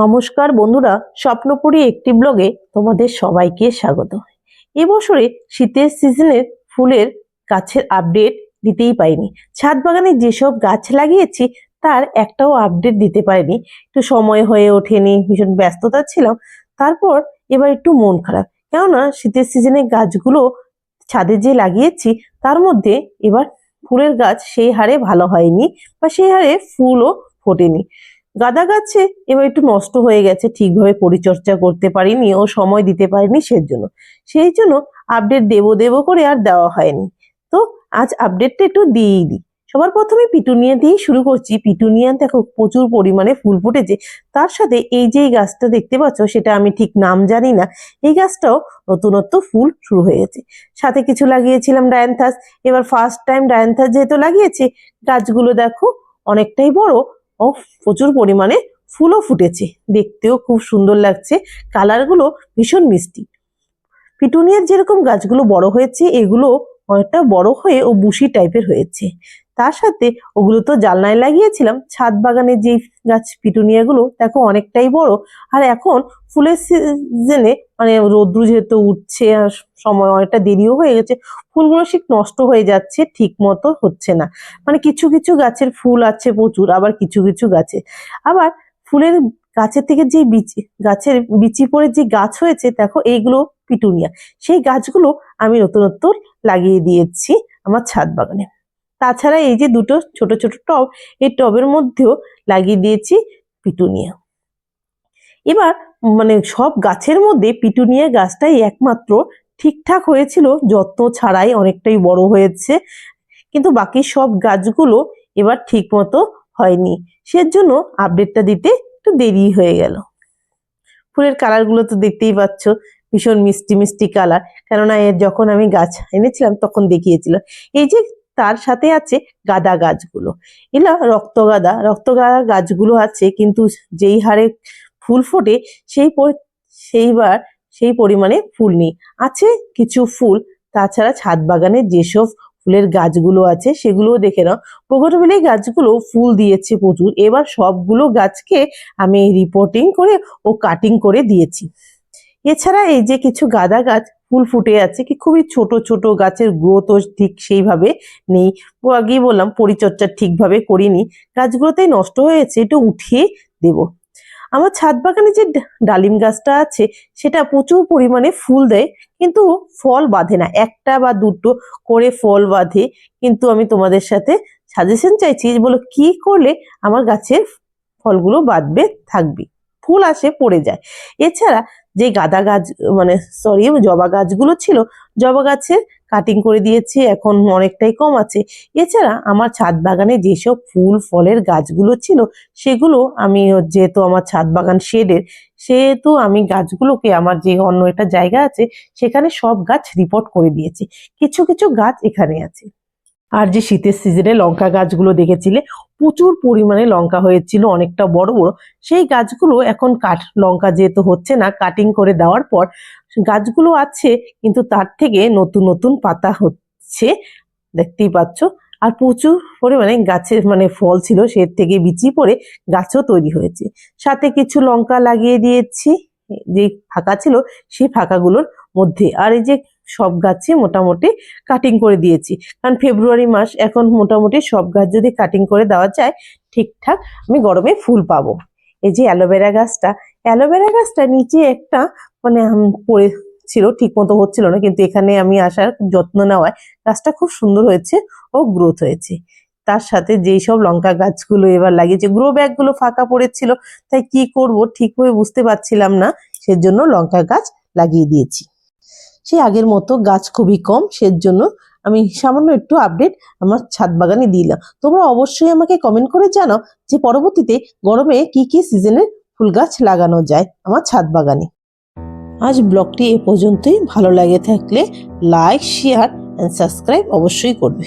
নমস্কার বন্ধুরা, স্বপ্নপুরী একটি ব্লগে তোমাদের সবাইকে স্বাগত। এবছরে শীতের সিজনের ফুলের গাছের আপডেট দিতেই পাইনি ছাদ বাগানে যেসব গাছ লাগিয়েছি, তার একটাও আপডেট দিতে পারিনি। একটু সময় হয়ে ওঠেনি, ভীষণ ব্যস্ততা ছিলাম। তারপর এবার একটু মন খারাপ। কেননা শীতের সিজনে গাছগুলো ছাদে যে লাগিয়েছি, তার মধ্যে এবার ফুলের গাছ সেই হারে ভালো হয়নি বা সেই হারে ফুলও ফোটেনি। গাঁদা গাছে এবার একটু নষ্ট হয়ে গেছে, ঠিকভাবে পরিচর্যা করতে পারিনি ও সময় দিতে পারিনি সেজন্য। সেই জন্য আপডেট দেব দেব করে আর দেওয়া হয়নি। তো আজ আপডেটটা একটু দিয়েই দিই। সবার প্রথমে পিটুনিয়া দিয়েই শুরু করছি। পিটুনিয়া দেখো প্রচুর পরিমাণে ফুল ফুটেছে। তার সাথে এই যে গাছটা দেখতে পাচ্ছ, সেটা আমি ঠিক নাম জানি না। এই গাছটাও নতুনত্ব ফুল শুরু হয়ে গেছে। সাথে কিছু লাগিয়েছিলাম ডায়ান্থাস। এবার ফার্স্ট টাইম ডায়ান্থাস যেহেতু লাগিয়েছি, গাছগুলো দেখো অনেকটাই বড়। ও প্রচুর পরিমাণে ফুলও ফুটেছে। দেখতেও খুব সুন্দর লাগছে। কালারগুলো ভীষণ মিষ্টি। পিটুনিয়ার যেরকম গাছগুলো বড় হয়েছে, এগুলো অনেকটা বড় হয়ে ও বুশি টাইপের হয়েছে। তার সাথে ওগুলো তো জালনায় লাগিয়েছিলাম। ছাদ বাগানে যে গাছ পিটুনিয়াগুলো, দেখো অনেকটাই বড়। আর এখন ফুলের সিজনে মানে রোদ্রু যেহেতু উঠছে আর সময় অনেকটা দেরিও হয়ে গেছে, ফুলগুলো ঠিক নষ্ট হয়ে যাচ্ছে ঠিক মতো হচ্ছে না। মানে কিছু কিছু গাছের ফুল আছে প্রচুর, আবার কিছু কিছু গাছে। আবার ফুলের গাছের থেকে যে বিচি, গাছের বিচি পড়ে যে গাছ হয়েছে, দেখো এইগুলো পিটুনিয়া। সেই গাছগুলো আমি নতুনত্ব লাগিয়ে দিয়েছি আমার ছাদ বাগানে। তাছাড়া এই যে দুটো ছোট ছোট টব, এই টবের মধ্যেও লাগিয়ে দিয়েছি পিটুনিয়া। এবার মানে সব গাছের মধ্যে পিটুনিয়া গাছটাই একমাত্র ঠিকঠাক হয়েছিল, যত্ন ছাড়াই অনেকটাই বড় হয়েছে। কিন্তু বাকি সব গাছগুলো এবার ঠিক মতো হয়নি। সেজন্য আপডেটটা দিতে একটু দেরি হয়ে গেল। ফুলের কালারগুলো তো দেখতেই পাচ্ছ, ভীষণ মিষ্টি মিষ্টি কালার। কেননা এর যখন আমি গাছ এনেছিলাম, তখন দেখিয়েছিলাম এই যে তার সাথে আছে গাঁদা গাছগুলো। এলা রক্তগাঁদা রক্তগাঁদা গাছগুলো আছে, কিন্তু যেই হারে ফুল ফোটে সেই সেইবার সেই পরিমাণে ফুল নেই। আছে কিছু ফুল, তাছাড়া ছাদ বাগানে যেসব ফুলের গাছগুলো আছে সেগুলোও দেখে নাও। প্রগটবেলে গাছগুলো ফুল দিয়েছে প্রচুর, এবার সবগুলো গাছকে আমি রিপোর্টিং করে ও কাটিং করে দিয়েছি। এছাড়া এই যে কিছু গাঁদা গাছ ফুল ফুটে আছে কি খুবই ছোট ছোট গাছের গ্রোথও ঠিক সেইভাবে নেই। আগেই বললাম পরিচর্যা ঠিকভাবে করিনি। গাছগুলোতেই নষ্ট হয়েছে একটু উঠিয়ে দেব। আমার ছাদ বাগানে যে ডালিম গাছটা আছে, সেটা প্রচুর পরিমাণে ফুল দেয়, কিন্তু ফল বাঁধে না। একটা বা দুটো করে ফল বাঁধে, কিন্তু আমি তোমাদের সাথে সাজেশন চাইছি বলো, কি করলে আমার গাছের ফলগুলো বাঁধবে, থাকবে? ফুল আসে, পড়ে যায়। এছাড়া যে গাঁদা গাছ মানে সরি জবা গাছগুলো ছিল, জবা গাছের কাটিং করে দিয়েছি, এখন অনেকটাই কম আছে। এছাড়া আমার ছাদ বাগানে যেসব ফুল, ফলের গাছগুলো ছিল, সেগুলো আমি যেহেতু আমার ছাদ বাগান শেডের সেহেতু আমি গাছগুলোকে আমার যে অন্য একটা জায়গা আছে, সেখানে সব গাছ রিপোর্ট করে দিয়েছি। কিছু কিছু গাছ এখানে আছে। আর যে শীতের সিজনে লঙ্কা গাছগুলো দেখেছিলে, প্রচুর পরিমাণে লঙ্কা হয়েছিল, অনেকটা বড় বড়। সেই গাছগুলো এখন কাট লঙ্কা যেহেতু হচ্ছে না কাটিং করে দেওয়ার পর গাছগুলো আছে, কিন্তু তার থেকে নতুন নতুন পাতা হচ্ছে, দেখতেই পাচ্ছ। আর প্রচুর পরিমাণে গাছের মানে ফল ছিল, সে থেকে বিচি পড়ে গাছও তৈরি হয়েছে। সাথে কিছু লঙ্কা লাগিয়ে দিয়েছি, যে ফাঁকা ছিল, সেই ফাঁকাগুলোর মধ্যে। আর এই যে সব গাছে মোটামুটি কাটিং করে দিয়েছি। কারণ ফেব্রুয়ারি মাস এখন মোটামুটি সব গাছ যদি কাটিং করে দেওয়া যায়, ঠিকঠাক আমি গরমে ফুল পাবো। এই যে অ্যালোভেরা গাছটা অ্যালোভেরা গাছটা নিচে একটা মানে পড়ে ছিল ঠিক মতো হচ্ছিল না, কিন্তু এখানে আমি আসার যত্ন নেওয়ায় গাছটা খুব সুন্দর হয়েছে ও গ্রোথ হয়েছে। তার সাথে যেই সব লঙ্কা গাছগুলো এবার লাগিয়েছে গ্রো ব্যাগগুলো ফাঁকা পড়েছিল, তাই কি করব ঠিকভাবে বুঝতে পারছিলাম না, সেজন্য লঙ্কা গাছ লাগিয়ে দিয়েছি। সেই আগের মতো গাছ খুবই কম, সেজন্য আমি সামান্য একটু আপডেট আমার ছাদ বাগানে দিলাম। তোমরা অবশ্যই আমাকে কমেন্ট করে জানাও যে পরবর্তীতে গরমে কি কি সিজনের ফুল গাছ লাগানো যায় আমার ছাদ বাগানে। আজ ব্লগটি এ পর্যন্তই। ভালো লাগে থাকলে লাইক শেয়ার অ্যান্ড সাবস্ক্রাইব অবশ্যই করবে।